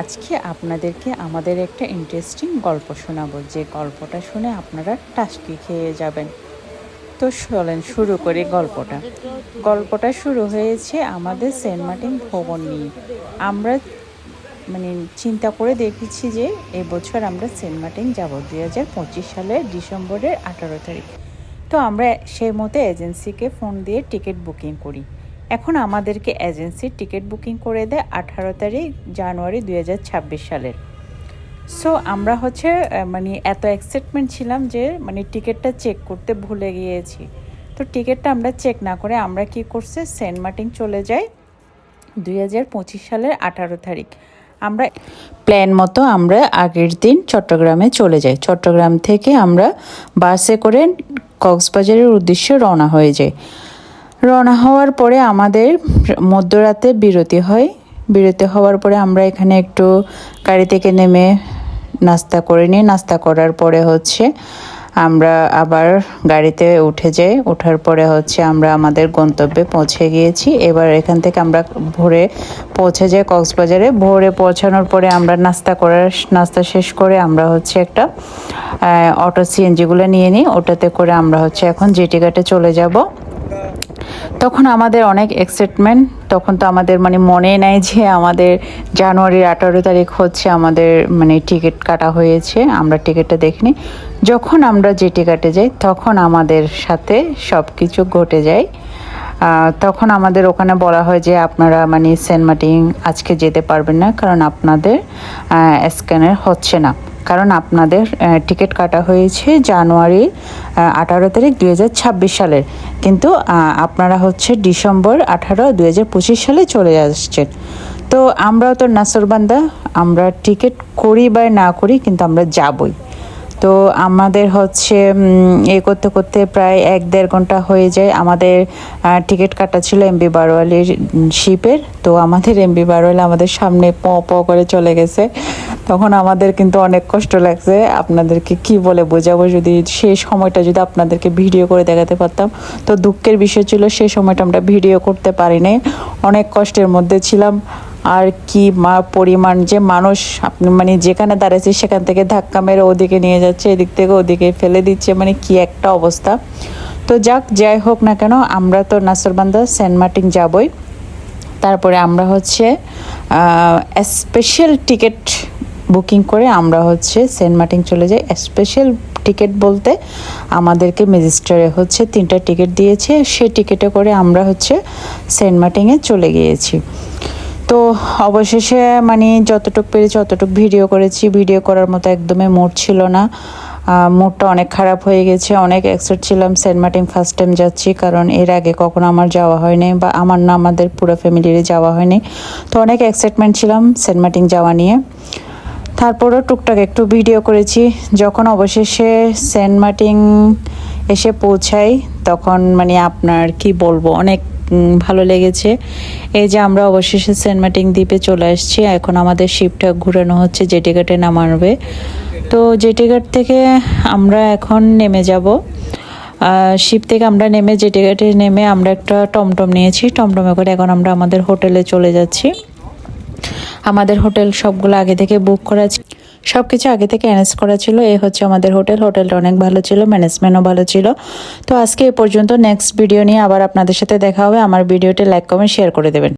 আজকে আপনাদেরকে আমাদের একটা ইন্টারেস্টিং গল্প শোনাবো। যে গল্পটা শুনে আপনারা টাস্কি খেয়ে যাবেন। তো চলেন শুরু করি গল্পটা। গল্পটা শুরু হয়েছে আমাদের সেন্ট মার্টিন ভবন নিয়ে। আমরা মানে চিন্তা করে দেখেছি যে এবছর আমরা সেন্ট মার্টিন যাব দুই হাজার পঁচিশ সালের ডিসেম্বরের আঠারো তারিখ। তো আমরা সেই মতো এজেন্সিকে ফোন দিয়ে টিকিট বুকিং করি। এখন আমাদেরকে এজেন্সির টিকিট বুকিং করে দেয় আঠারো তারিখ, জানুয়ারি দুই হাজার ছাব্বিশ সালের। সো আমরা হচ্ছে মানে এত এক্সাইটমেন্ট ছিলাম যে মানে টিকিটটা চেক করতে ভুলে গিয়েছি। তো টিকিটটা আমরা চেক না করে আমরা কি করছে, সেন্ট মার্টিন চলে যাই দুই হাজার পঁচিশ সালের আঠারো তারিখ। আমরা প্ল্যান মতো আমরা আগের দিন চট্টগ্রামে চলে যাই। চট্টগ্রাম থেকে আমরা বাসে করে কক্সবাজারের উদ্দেশ্যে রওনা হয়ে যাই। রওনা হওয়ার পরে আমাদের মধ্যরাতে বিরতি হয়। বিরতি হওয়ার পরে আমরা এখানে একটু গাড়ি থেকে নেমে নাস্তা করে নিই। নাস্তা করার পরে হচ্ছে আমরা আবার গাড়িতে উঠে যাই। ওঠার পরে হচ্ছে আমরা আমাদের গন্তব্যে পৌঁছে গিয়েছি। এবার এখান থেকে আমরা ভোরে পৌঁছে যাই কক্সবাজারে। ভোরে পৌঁছানোর পরে আমরা নাস্তা করার নাস্তা শেষ করে আমরা হচ্ছে একটা অটো সিএনজিগুলো নিয়ে নিই। ওটাতে করে আমরা হচ্ছে এখন জেটি ঘাটে চলে যাব। তখন আমাদের অনেক এক্সাইটমেন্ট তখন তো আমাদের মানে মনে নাই যে আমাদের জানুয়ারির আঠারো তারিখ হচ্ছে আমাদের মানে টিকিট কাটা হয়েছে, আমরা টিকিটটা দেখিনি। যখন আমরা যে টিকিটে যাই, তখন আমাদের সাথে সব কিছু ঘটে যায়। তখন আমাদের ওখানে বলা হয় যে আপনারা মানে সেন্ট মার্টিন আজকে যেতে পারবেন না, কারণ আপনাদের স্ক্যানার হচ্ছে না। কারণ আপনাদের টিকিট কাটা হয়েছে জানুয়ারি আঠারো তারিখ দুই হাজার ছাব্বিশ সালের। কিন্তু আপনারা হচ্ছে ডিসেম্বর আঠারো দুই সালে চলে আসছেন। তো আমরাও তো নাসরবান্দা আমরা টিকিট করি বা না করি কিন্তু আমরা যাবই। তো আমাদের হচ্ছে এ করতে করতে প্রায় এক দেড় ঘণ্টা হয়ে যায়। আমাদের টিকিট কাটা ছিল এমবি বারোয়ালির শিপের। তো আমাদের এমবি বারোয়াল আমাদের সামনে প প করে চলে গেছে। তখন আমাদের কিন্তু অনেক কষ্ট লাগছে আপনাদেরকে কি বলে বোঝাবো যদি সেই সময়টা যদি আপনাদেরকে ভিডিও করে দেখাতে পারতাম। তো দুঃখের বিষয় ছিল সেই সময়টা আমরা ভিডিও করতে পারিনি। অনেক কষ্টের মধ্যে ছিলাম। আর কি মা পরিমাণ যে মানুষ আপনি মানে যেখানে দাঁড়াচ্ছে সেখান থেকে ধাক্কা মেরে ওদিকে নিয়ে যাচ্ছে, এদিক থেকে ওদিকে ফেলে দিচ্ছে মানে কি একটা অবস্থা। তো যাক, যাই হোক না কেন, আমরা তো নাসরবান্দা সেন্ট মার্টিন যাবই। তারপরে আমরা হচ্ছে স্পেশাল টিকিট বুকিং করে আমরা হচ্ছে সেন্ট মার্টিন চলে যাই। স্পেশাল টিকিট বলতে আমাদেরকে ম্যাজিস্ট্রে হচ্ছে তিনটা টিকিট দিয়েছে। সে টিকিটে করে আমরা হচ্ছে সেন্ট মার্টিনে চলে গিয়েছি। তো অবশেষে মানে যতটুকু পেরেছি অতটুকু ভিডিও করেছি। ভিডিও করার মতো একদমই মুড ছিল না। মুডটা অনেক খারাপ হয়ে গেছে। অনেক এক্সাইট ছিলাম। সেন্ট মার্টিন ফার্স্ট টাইম যাচ্ছি কারণ এর আগে কখনো আমার যাওয়া হয়নি বা আমার না আমাদের পুরো ফ্যামিলির যাওয়া হয়নি। তো অনেক এক্সাইটমেন্ট ছিলাম সেন্ট মার্টিন যাওয়া নিয়ে। তারপরও টুকটাক একটু ভিডিও করেছি। যখন অবশেষে সেন্ট মার্টিন এসে পৌঁছাই, তখন মানে আপনার কি বলব, অনেক ভালো লেগেছে। এই যে আমরা অবশেষে সেন্ট মার্টিন দ্বীপে চলে আসছি, এখন আমাদের শিপটা ঘুরানো হচ্ছে জেটি ঘাটে নামাবে তো জেটি ঘাট থেকে আমরা এখন নেমে যাব। শিপ থেকে আমরা নেমে জেটি ঘাটে নেমে আমরা একটা টমটম নিয়েছি। টমটমে করে এখন আমরা আমাদের হোটেলে চলে যাচ্ছি। আমাদের হোটেল সবগুলো আগে থেকে বুক করা সব কিছু আগে থেকে অ্যারেঞ্জ করা ছিল। এই হচ্ছে আমাদের হোটেল। হোটেলটা অনেক ভালো ছিল ম্যানেজমেন্টও ভালো ছিল। তো আজকে এ পর্যন্ত নেক্সট ভিডিও নিয়ে আবার আপনাদের সাথে দেখা হবে। আমার ভিডিওটি লাইক কমেন্ট শেয়ার করে দেবেন।